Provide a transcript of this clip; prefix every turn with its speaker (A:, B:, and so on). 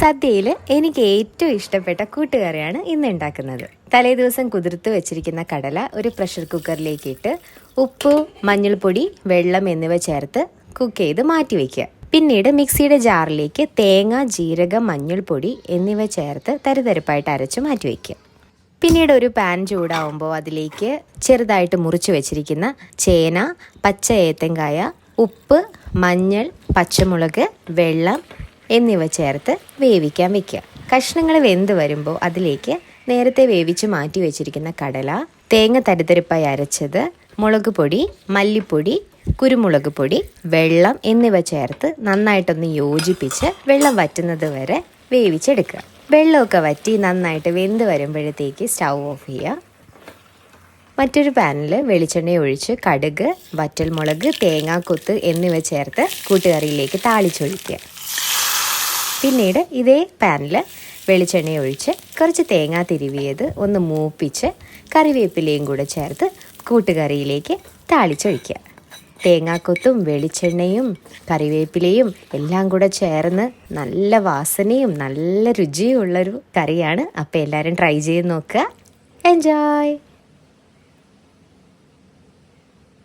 A: സദ്യയിൽ എനിക്ക് ഏറ്റവും ഇഷ്ടപ്പെട്ട കൂട്ടുകറിയാണ് ഇന്ന് ഉണ്ടാക്കുന്നത്. തലേ ദിവസം കുതിർത്ത് വെച്ചിരിക്കുന്ന കടല ഒരു പ്രഷർ കുക്കറിലേക്ക് ഇട്ട് ഉപ്പ് മഞ്ഞൾപ്പൊടി വെള്ളം എന്നിവ ചേർത്ത് കുക്ക് ചെയ്ത് മാറ്റി വയ്ക്കുക പിന്നീട് മിക്സിയുടെ ജാറിലേക്ക് തേങ്ങ ജീരകം മഞ്ഞൾപ്പൊടി എന്നിവ ചേർത്ത് തരിതരിപ്പായിട്ട് അരച്ച് മാറ്റി വയ്ക്കുക പിന്നീട് ഒരു പാൻ ചൂടാവുമ്പോൾ അതിലേക്ക് ചെറുതായിട്ട് മുറിച്ച് വെച്ചിരിക്കുന്ന ചേന പച്ച ഏത്തങ്കായ ഉപ്പ് മഞ്ഞൾ പച്ചമുളക് വെള്ളം എന്നിവ ചേർത്ത് വേവിക്കാൻ വെക്കുക. കഷ്ണങ്ങൾ വെന്ത് വരുമ്പോൾ അതിലേക്ക് നേരത്തെ വേവിച്ച് മാറ്റി വെച്ചിരിക്കുന്ന കടല തേങ്ങ തരിതരിപ്പായി അരച്ചത് മുളക് പൊടി മല്ലിപ്പൊടി കുരുമുളക് പൊടി വെള്ളം എന്നിവ ചേർത്ത് നന്നായിട്ടൊന്ന് യോജിപ്പിച്ച് വെള്ളം വറ്റുന്നത് വരെ വേവിച്ചെടുക്കുക. വെള്ളമൊക്കെ വറ്റി നന്നായിട്ട് വെന്ത് വരുമ്പോഴത്തേക്ക് സ്റ്റൗ ഓഫ് ചെയ്യുക. മറ്റൊരു പാനിൽ വെളിച്ചെണ്ണ ഒഴിച്ച് കടുക് വറ്റൽമുളക് തേങ്ങാക്കൊത്ത് എന്നിവ ചേർത്ത് കൂട്ടുകറിയിലേക്ക് താളിച്ചൊഴിക്കുക. പിന്നീട് ഇതേ പാനിൽ വെളിച്ചെണ്ണ ഒഴിച്ച് കുറച്ച് തേങ്ങ തിരുവിയത് ഒന്ന് മൂപ്പിച്ച് കറിവേപ്പിലയും കൂടെ ചേർത്ത് കൂട്ടുകറിയിലേക്ക് താളിച്ചൊഴിക്കുക. തേങ്ങാക്കൊത്തും വെളിച്ചെണ്ണയും കറിവേപ്പിലയും എല്ലാം കൂടെ ചേർന്ന് നല്ല വാസനയും നല്ല രുചിയും ഉള്ളൊരു കറിയാണ്. അപ്പോൾ എല്ലാവരും ട്രൈ ചെയ്ത് നോക്കുക. എൻജോയ്!